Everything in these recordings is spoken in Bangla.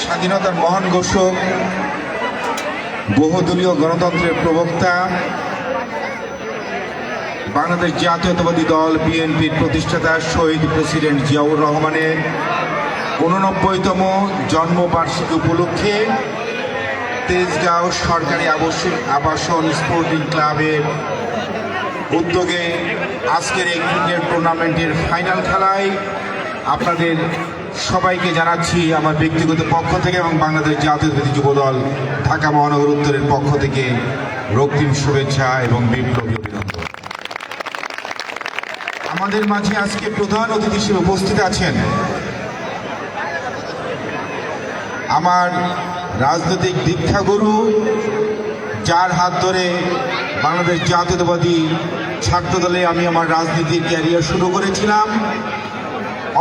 স্বাধীনতার মহান ঘোষক, বহুদলীয় গণতন্ত্রের প্রবক্তা, বাংলাদেশ জাতীয়তাবাদী দল, বিএনপির প্রতিষ্ঠাতা শহীদ প্রেসিডেন্ট জিয়াউর রহমানের উননব্বইতম জন্মবার্ষিকী উপলক্ষে তেজগাঁও সরকারি আবাসন স্পোর্টিং ক্লাবের উদ্যোগে আজকের এই ক্রিকেট টুর্নামেন্টের ফাইনাল খেলায় আপনাদের সবাইকে জানাচ্ছি আমার ব্যক্তিগত পক্ষ থেকে এবং বাংলাদেশ জাতীয়তাবাদী যুবদল ঢাকা মহানগর উত্তরের পক্ষ থেকে রক্তিম শুভেচ্ছা এবং বিপ্লবী অভিনন্দন। আমাদের মাঝে আজকে প্রধান অতিথি হিসেবে উপস্থিত আছেন আমার রাজনৈতিক দীক্ষাগুরু, যার হাত ধরে বাংলাদেশ জাতীয়তাবাদী ছাত্র দলে আমি আমার রাজনীতির ক্যারিয়ার শুরু করেছিলাম।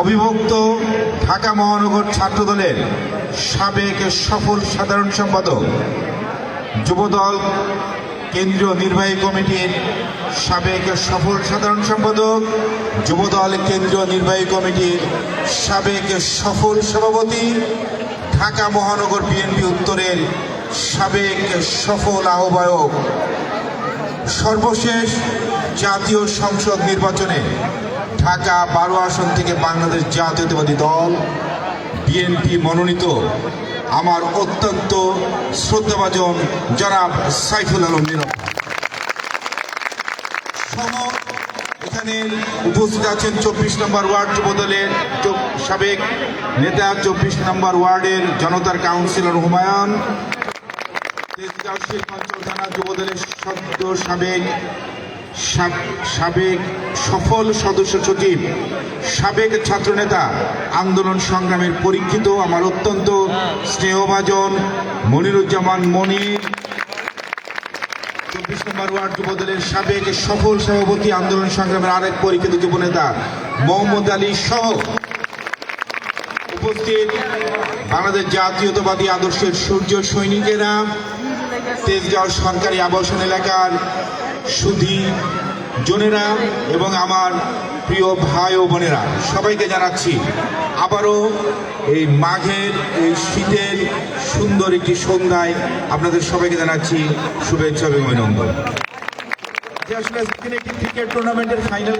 অবিভক্ত ঢাকা মহানগর ছাত্র দলের সাবেক সফল সাধারণ সম্পাদক, যুবদল কেন্দ্রীয় নির্বাহী কমিটির সাবেক সফল সাধারণ সম্পাদক, যুবদল কেন্দ্রীয় নির্বাহী কমিটির সাবেক সফল সভাপতি, ঢাকা মহানগর বিএনপি উত্তরের সাবেক সফল আহ্বায়ক। সর্বশেষ জাতীয় সংসদ নির্বাচনে ঢাকা বারো আসন থেকে বাংলাদেশ জাতীয়তাবাদী দল, বিএনপি মনোনীত আমার অত্যন্ত শ্রদ্ধাভাজন জনাব সাইফুল আলম নীরব এখানে উপস্থিত আছেন চব্বিশ নম্বর ওয়ার্ড যুবদলের সাবেক নেতা, চব্বিশ নম্বর ওয়ার্ডের জনতার কাউন্সিলর হুমায়ুন শিল্পাঞ্চল থানা যুবদলের সদ্য সাবেক সাব- সাবেক সফল সদস্য সচিব, সাবেক ছাত্রনেতা, আন্দোলন সংগ্রামের পরীক্ষিত, আমার অত্যন্ত স্নেহভাজন মনিরুজ্জামান মনির। চব্বিশ নম্বর ওয়ার্ড যুবদলের সাবেক সফল সভাপতি, আন্দোলন সংগ্রামের আরেক পরীক্ষিত যুবনেতা, মোহাম্মদ আলী সহ উপস্থিত বাংলাদেশ জাতীয়তাবাদী আদর্শের সূর্য সৈনিকেরা, তেজগাঁও সরকারি আবাসন এলাকার সুধী জনেরা এবং আমার প্রিয় ভাই ও বোনেরা, সবাইকে জানাচ্ছি আবারও এই মাঘের, এই শীতের সুন্দর একটি সন্ধ্যায় আপনাদের সবাইকে জানাচ্ছি শুভেচ্ছা এবং অভিনন্দন। একটি ক্রিকেট টুর্নামেন্টের ফাইনাল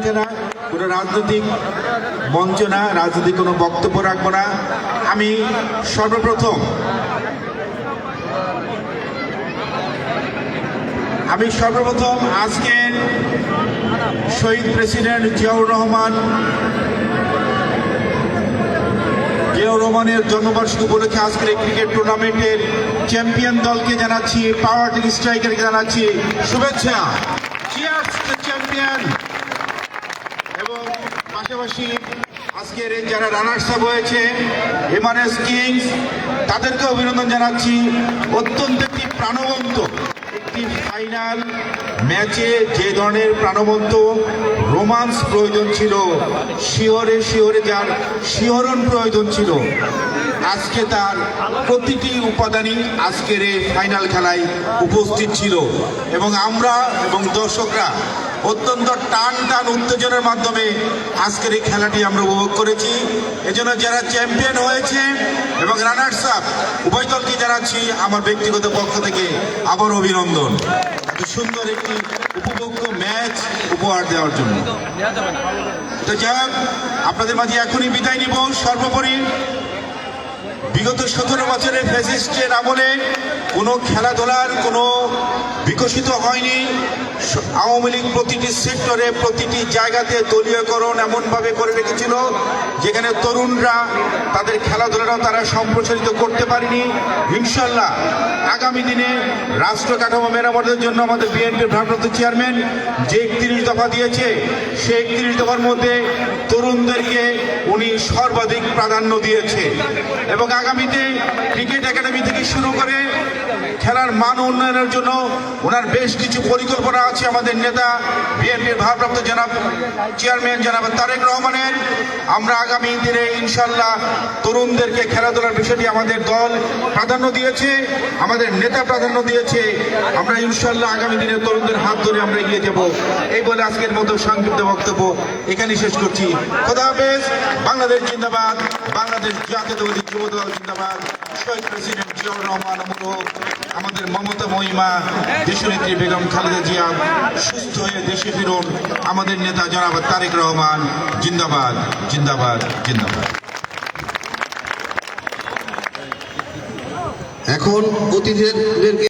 রাজনৈতিক রাজনৈতিক কোনো বক্তব্য আমি সর্বপ্রথম আমি সর্বপ্রথম আজকের শহীদ প্রেসিডেন্ট জিয়াউর রহমান, জিয়াউর রহমানের জন্মবার্ষিকী উপলক্ষে আজকের ক্রিকেট টুর্নামেন্টের চ্যাম্পিয়ন দলকে জানাচ্ছি, পাওয়ার স্ট্রাইকারকে জানাচ্ছি শুভেচ্ছা। চ্যাম্পিয়ন এবং পাশাপাশি আজকের যারা রানার্স আপ হয়েছে এমআরএস কিংস তাদেরকে অভিনন্দন জানাচ্ছি। অত্যন্ত একটি প্রাণবন্ত একটি ফাইনাল ম্যাচে যে ধরনের প্রাণবন্ত রোমান্স প্রয়োজন ছিল, শিহরে শিহরে যার শিহরণ প্রয়োজন ছিল, আজকে তার প্রতিটি উপাদানই আজকের এই ফাইনাল খেলায় উপস্থিত ছিল। এবং আমরা এবং দর্শকরা অত্যন্ত টান টান উত্তেজনার মাধ্যমে আজকের এই খেলাটি আমরা উপভোগ করেছি। এজন্য যারা চ্যাম্পিয়ন হয়েছে এবং রানার্স আপ, উভয় দলকে জানাচ্ছি আমার ব্যক্তিগত পক্ষ থেকে আবার অভিনন্দন। সুন্দর একটি উপভোগ্য ম্যাচ উপহার দেওয়ার জন্য। তো যাই আপনাদের মাঝে এখনই বিদায় নিব। সর্বোপরি বিগত সতেরো বছরের ফ্যাসিস্টের আমলে কোনো খেলাধুলার কোনো বিকশিত হয়নি। আওয়ামী লীগ প্রতিটি সেক্টরে, প্রতিটি জায়গাতে দলীয়করণ এমনভাবে করে রেখেছিল, যেখানে তরুণরা তাদের খেলাধুলাটাও তারা সম্প্রসারিত করতে পারেনি। ইনশাল্লাহ আগামী দিনে রাষ্ট্র কাঠামো মেরামতের জন্য আমাদের বিএনপির ভারপ্রাপ্ত চেয়ারম্যান যে একত্রিশ দফা দিয়েছে, সেই একত্রিশ দফার মধ্যে তরুণদেরকে উনি সর্বাধিক প্রাধান্য দিয়েছে। এবং আগামীতে ক্রিকেট একাডেমি থেকে শুরু করে খেলার মান উন্নয়নের জন্য ওনার বেশ কিছু পরিকল্পনা আছে আমাদের নেতা বিএনপির ভারপ্রাপ্ত জনাব চেয়ারম্যান জনাব তারেক রহমানের, আমরা আগামী দিনে ইনশাল্লাহ তরুণদেরকে খেলাধুলার বিষয়টি আমাদের দল প্রাধান্য দিয়েছে, আমাদের নেতা প্রাধান্য দিয়েছে। আমরা ইনশাল্লাহ আগামী দিনে তরুণদের হাত ধরে আমরা এগিয়ে যাব। এই বলে আজকের মতো সংক্ষিপ্ত বক্তব্য এখানে শেষ করছি। খোদা হাফেজ, বাংলাদেশ জিন্দাবাদ, বাংলাদেশ জাতীয়তাবাদী যুব দল জিন্দাবাদ। শহীদ প্রেসিডেন্ট জিয়াউর রহমান আমাদের মমতা মহিমা, দেশনেত্রী বেগম খালেদা জিয়া, সুস্থ হয়ে দেশে ফিরুন, আমাদের নেতা জনাব তারেক রহমান জিন্দাবাদ জিন্দাবাদ জিন্দাবাদ। এখন অতিথিদেরকে